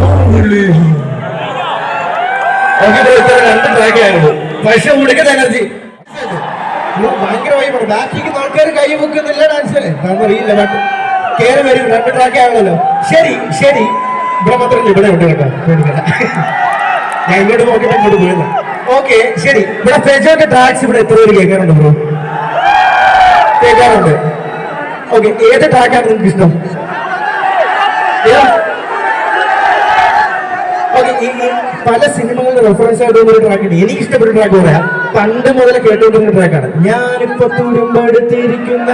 കോവിലി okay ഇത്ര രണ്ട് track ആയിരുന്നു. പക്ഷെ ഉടുക്കുന്ന എനർജി ഭയങ്കരമായി ബാക്കിക്ക് ആൾക്കാർ കൈ വെക്കുന്നില്ല ഡാൻസിൽ കാരണം കേറി വരും. രണ്ട് ട്രാക്ക് ആണല്ലോ ശരി ശരി. ഇവിടെ ഇവിടെ ഉണ്ട് കേട്ടോ. ഞാൻ ഇങ്ങോട്ട് നോക്കിയിട്ട് ഇങ്ങോട്ട് പോയത് ഓക്കെ ശരി. ഇവിടെ ഫെജോന്റെ ട്രാക്സ് ഇവിടെ എത്ര പേര് കേൾക്കാറുണ്ട് ബ്രോ കേൾക്കാറുണ്ട്. ഓക്കെ ഏത് ട്രാക്കാണ് നിങ്ങൾക്ക് ഇഷ്ടം? ഓക്കെ ഈ പല സിനിമകളുടെ റെഫറൻസ് ആയിട്ട് ഒരു ട്രാക്ക് ഉണ്ട്. എനിക്ക് ഇഷ്ടപ്പെട്ട ട്രാക്ക് പറയാം പണ്ട് മുതൽ കേട്ടുകൊണ്ടിരുന്ന ട്രാക്കാണ് ഞാനിപ്പോ തുരുമ്പെടുത്തിരിക്കുന്ന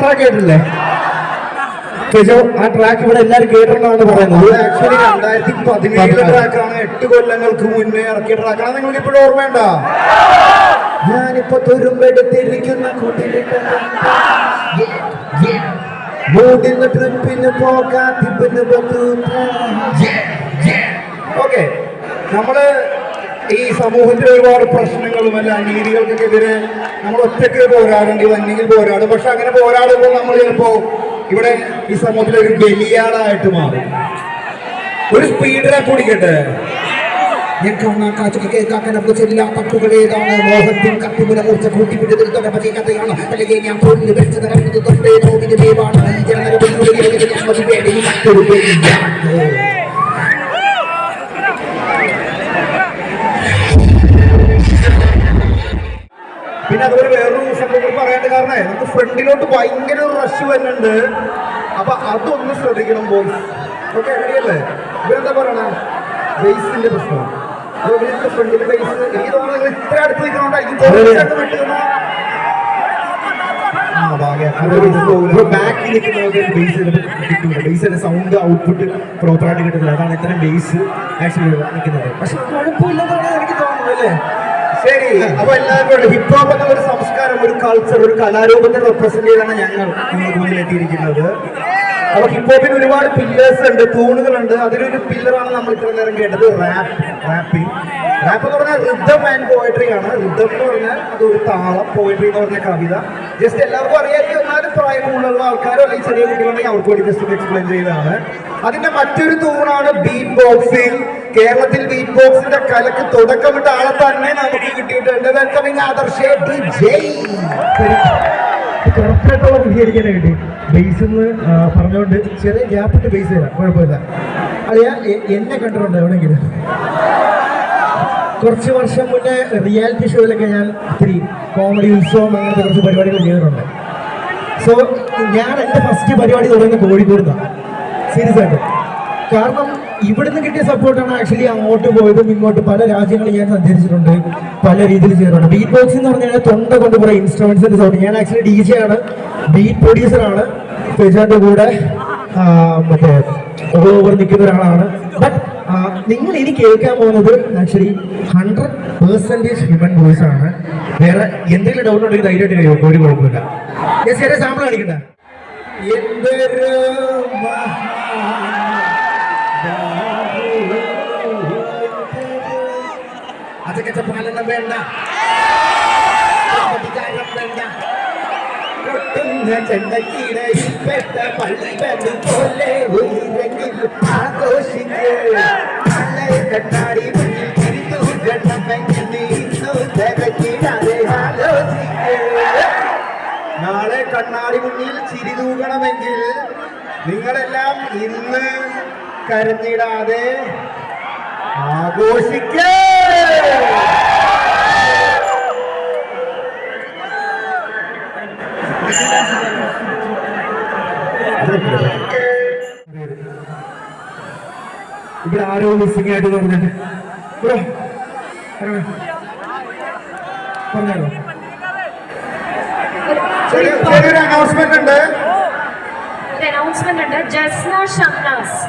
ട്രാക്ക് കേട്ടില്ലേ ഫെജോ, ആ ട്രാക്ക് ഇവിടെ എല്ലാവരും കേട്ടിട്ടുണ്ടെന്നാണ് പറയുന്നത് ആക്ച്വലി രണ്ടായിരത്തി പതിനേഴിലെ ട്രാക്കാണ് എട്ട് കൊല്ലങ്ങൾക്ക് മുന്നേ ഇറക്കിയ ട്രാക്കാണ് നിങ്ങൾക്ക് ഇപ്പോഴും ഓർമ്മയുണ്ട ഞാനിപ്പോ തുരുമ്പെടുത്തിരിക്കുന്ന കൂട്ടിലിട്ട് ട്രിപ്പിന് ഓക്കെ നമ്മൾ ഈ സമൂഹത്തിലെ ഒരുപാട് പ്രശ്നങ്ങളും അല്ല അനീതികൾക്കൊക്കെ എതിരെ നമ്മൾ ഒറ്റയ്ക്ക് പോരാടേണ്ടി വന്നെങ്കിൽ പോരാടും പക്ഷെ അങ്ങനെ പോരാടുമ്പോൾ നമ്മൾ ചിലപ്പോ ഇവിടെ ഈ സമൂഹത്തിൽ ഒരു ബലിയാടായിട്ട് മാറും. ഒരു സ്പീഡിനെ കഥയാണ്. അല്ലെങ്കിൽ ഞാൻ പിന്നെ അതുപോലെ വേറൊരു വിഷയത്തെ പറയാണ്ട് കാരണം നമുക്ക് ഫ്രണ്ടിലോട്ട് ഭയങ്കര ഒരു റഷ് വരുന്നുണ്ട്. അപ്പൊ അതൊന്ന് ശ്രദ്ധിക്കണം ബോയ്സ് ഓക്കെ റെഡിയല്ലേ ഇവരെന്താ പറയണ? ബേസിന്റെ പ്രശ്നം. ഫ്രണ്ടിന്റെ ബേസ് എനിക്ക് തോന്നുന്നു നിങ്ങൾ ഇത്ര അടുത്ത് നിൽക്കണോണ്ടായിരിക്കും വിട്ടുന്ന ആ ഭാഗ്യം. ബാക്കിൽ നിൽക്കുന്നവർക്ക് ബേസ് കിട്ടില്ല ബേസിന്റെ സൗണ്ട് ഔട്ട്പുട്ട് പ്രോപ്പറായിട്ട് കിട്ടുന്നില്ല അതാണ് ഇത്തരം ബേസ് ആക്ച്വലി നിൽക്കുന്നത്. പക്ഷെ കുഴപ്പമില്ലെന്നാണ് എനിക്ക് തോന്നുന്നത് അല്ലേ? ശരി അപ്പൊ എല്ലാവരും ഹിപ്പ് ഹോപ്പ് എന്ന ഒരു സംസ്കാരം ഒരു കൾച്ചർ ഒരു കലാരൂപത്തെ റെപ്രസെന്റ് ചെയ്താണ് ഞങ്ങൾ എത്തിയിരിക്കുന്നത് അപ്പൊ ഹിപ്പ് ഹോപ്പിന് ഒരുപാട് പില്ലേഴ്സ് ഉണ്ട് തൂണുകളുണ്ട്. അതിലൊരു പില്ലറാണ് നമ്മൾ ഇത്ര നേരം കേട്ടത് റാപ്പ് റാപ്പിംഗ് റാപ്പ് എന്ന് പറഞ്ഞാൽ റിതം ആൻഡ് പോയട്രി ആണ്. റിതം എന്ന് പറഞ്ഞാൽ അത് ഒരു താളം പോയട്രി എന്ന് പറഞ്ഞ കവിത. ജസ്റ്റ് എല്ലാവർക്കും അറിയാമെങ്കിൽ എന്നാലും പ്രായമുള്ള ആൾക്കാരോ അല്ലെങ്കിൽ ചെറിയ കുട്ടികളുണ്ടെങ്കിൽ അവർക്ക് വേണ്ടി ജസ്റ്റ് എക്സ്പ്ലെയിൻ ചെയ്തതാണ്. അതിന്റെ മറ്റൊരു തൂണാണ് ബീറ്റ് ബോക്സിംഗ് കേരളത്തിൽ ബീറ്റ് ബോക്സിന്റെ കലക്ക് തുടക്കമിട്ട ആളെ തന്നെ നമുക്ക് കിട്ടിയിട്ടുണ്ട്. വെൽക്കമിങ് ആദർശേ ഡി ചെറിയ ഗ്യാപ്പിട്ട് ബേസ് തരാം കുഴപ്പമില്ല. അറിയാ എന്നെ കണ്ടിട്ടുണ്ട് എവിടെയെങ്കിലും കുറച്ച് വർഷം മുന്നേ റിയാലിറ്റി ഷോയിലൊക്കെ ഞാൻ ഒത്തിരി കോമഡി ഉത്സവം അങ്ങനത്തെ കുറച്ച് പരിപാടികൾ ചെയ്തിട്ടുണ്ട്. സോ ഞാൻ എന്റെ ഫസ്റ്റ് പരിപാടി തുടങ്ങി കോഴിക്കോട് നിന്നാണ്. സീരിയസ് ആയിട്ട്. കാരണം ഇവിടുന്ന് കിട്ടിയ സപ്പോർട്ടാണ് ആക്ച്വലി അങ്ങോട്ട് പോയതും ഇങ്ങോട്ട് പല രാജ്യങ്ങളിൽ ഞാൻ സഞ്ചരിച്ചിട്ടുണ്ട്. പല രീതിയിൽ ചെയ്തിട്ടുണ്ട്. ബീറ്റ് ബോക്സ് എന്ന് പറഞ്ഞാൽ തൊണ്ട കൊണ്ട് കുറെ ഇൻസ്ട്രുമെന്റ്സിന്റെ സൗണ്ട് ഞാൻ ആക്ച്വലി ഡി ജെ ആണ്. ബീറ്റ് പ്രൊഡ്യൂസർ ആണ്. ഫെജാന്റെ കൂടെ മറ്റേ ഓവർ നിൽക്കുന്ന ഒരാളാണ്. ബട്ട് നിങ്ങൾ ഇനി കേൾക്കാൻ പോകുന്നത് actually hundred percentage human voice ആണ്. വേറെ എന്തെങ്കിലും ഡൗട്ട് ഉണ്ടെങ്കിൽ ധൈര്യമായിട്ട് കഴിയും ഒരു കുഴപ്പമില്ല. ഞാൻ ചെറിയ സാമ്പിൾ കാണിക്കട്ടെ എന്തൊരു അതൊക്കെ പാലനം വേണ്ട. പെട്ട നാളെ കണ്ണാടി മുന്നിൽ ചിരി തൂകണമെങ്കിൽ നിങ്ങളെല്ലാം ഇന്ന് കരഞ്ഞിടാതെ ആഘോഷിക്കേ. ഇവിടെ ആരോ മിസ്സിംഗ് ആയിട്ട് പറഞ്ഞിട്ട് പറഞ്ഞോ ചെറിയ- ചെറിയൊരു അനൗൺസ്മെന്റ് ഉണ്ട്. ഒരു അനൗൺസ്മെന്റ് ഉണ്ട്. ജസ്ന ഷംനാസ്.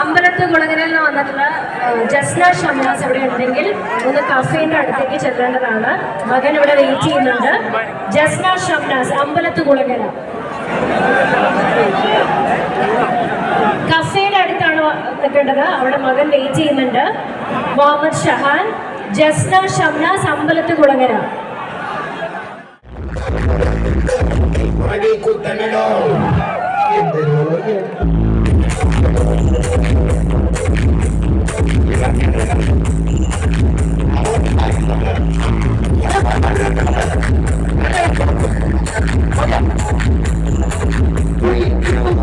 അമ്പലത്ത് കുളങ്ങരയിൽ നിന്ന് വന്നിട്ടുള്ള ജസ്ന ഷംനാസ് ഇവിടെ ഉണ്ടെങ്കിൽ ഒന്ന് കഫേന്റെ അടുത്തേക്ക് ചെല്ലേണ്ടതാണ്. മകൻ ഇവിടെ വെയിറ്റ് ചെയ്യുന്നുണ്ട്. ജസ്ന ഷംനാസ് അമ്പലത്ത് കുളങ്ങര. കഫേയുടെ അടുത്ത് നിൽക്കേണ്ടത്? അവിടെ മകൻ വെയിറ്റ് ചെയ്യുന്നുണ്ട്. മുഹമ്മദ് ഷഹാൻ ജസ്ന ഷംന സമ്പലത്ത് കുളങ്ങര. എന്തൊരു We kill the